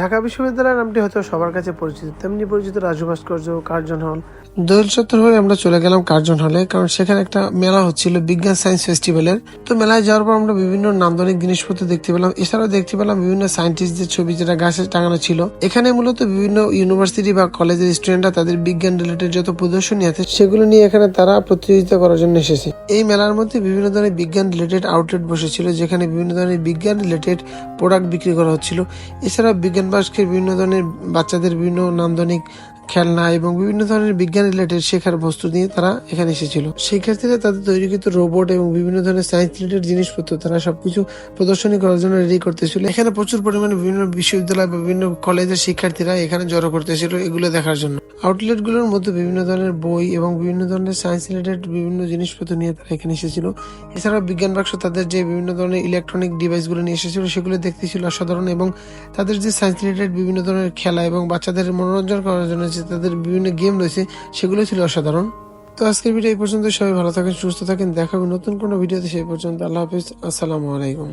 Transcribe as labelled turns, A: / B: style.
A: ঢাকা বিশ্ববিদ্যালয়ের নামটি হয়তো সবার কাছে পরিচিত। তেমনি পরিচিত রাজু ভাস্কর্য, কার্জন হল। দোয়েল চত্বর হয়ে আমরা চলে গেলাম কার্জন হলে, কারণ সেখানে একটা মেলা হচ্ছিল, বিজ্ঞান সায়েন্স ফেস্টিভ্যালের। তো মেলায় যাওয়ার পর আমরা বিভিন্ন নান্দনিক জিনিসপত্র দেখতে পেলাম। এছাড়াও দেখতে পেলাম বিভিন্ন সায়েন্টিস্টদের ছবি যেটা গাছে টাঙানো ছিল। এখানে মূলত বিভিন্ন ইউনিভার্সিটি বা কলেজের স্টুডেন্টরা তাদের বিজ্ঞান রিলেটেড যত প্রদর্শনী আছে, সেগুলো নিয়ে এখানে তারা প্রতিযোগিতা করার জন্য এসেছে। এই মেলার মধ্যে বিভিন্ন ধরনের বিজ্ঞান রিলেটেড আউটলেট বসেছিল, যেখানে বিভিন্ন ধরনের বিজ্ঞান রিলেটেড প্রোডাক্ট বিক্রি করা হচ্ছিল। এছাড়া বিজ্ঞান বয়স্কের বিভিন্ন ধরনের বাচ্চাদের বিভিন্ন নান্দনিক খেলনা এবং বিভিন্ন ধরনের বিজ্ঞান রিলেটেড শেখার বস্তু নিয়ে তারা এখানে এসেছিল। শিক্ষার্থীরা তাদের তৈরিকৃত রোবট এবং বিভিন্ন ধরনের সায়েন্স রিলেটেড জিনিসপত্র তারা সবকিছু প্রদর্শনী করার জন্য রেডি করতেছিল। এখানে প্রচুর পরিমাণে বিভিন্ন বিশ্ববিদ্যালয় বা বিভিন্ন কলেজের শিক্ষার্থীরা এখানে জড়ো করতেছিল এগুলো দেখার জন্য। আউটলেটগুলোর মধ্যে বিভিন্ন ধরনের বই এবং বিভিন্ন ধরনের সায়েন্স রিলেটেড বিভিন্ন জিনিসপত্র নিয়ে তারা এখানে এসেছিল। এছাড়াও বিজ্ঞান বাক্স তাদের যে বিভিন্ন ধরনের ইলেকট্রনিক ডিভাইসগুলো নিয়ে এসেছিল, সেগুলো দেখতে ছিল অসাধারণ এবং তাদের যে সায়েন্স রিলেটেড বিভিন্ন ধরনের খেলা এবং বাচ্চাদের মনোরঞ্জন করার জন্য যে তাদের বিভিন্ন গেম রয়েছে, সেগুলো ছিল অসাধারণ। তো আজকের ভিডিও এই পর্যন্ত সবাই ভালো থাকেন, সুস্থ থাকেন। দেখা হবে নতুন কোনো ভিডিওতে সেই পর্যন্ত আল্লাহ হাফিজ। আসসালামু আলাইকুম।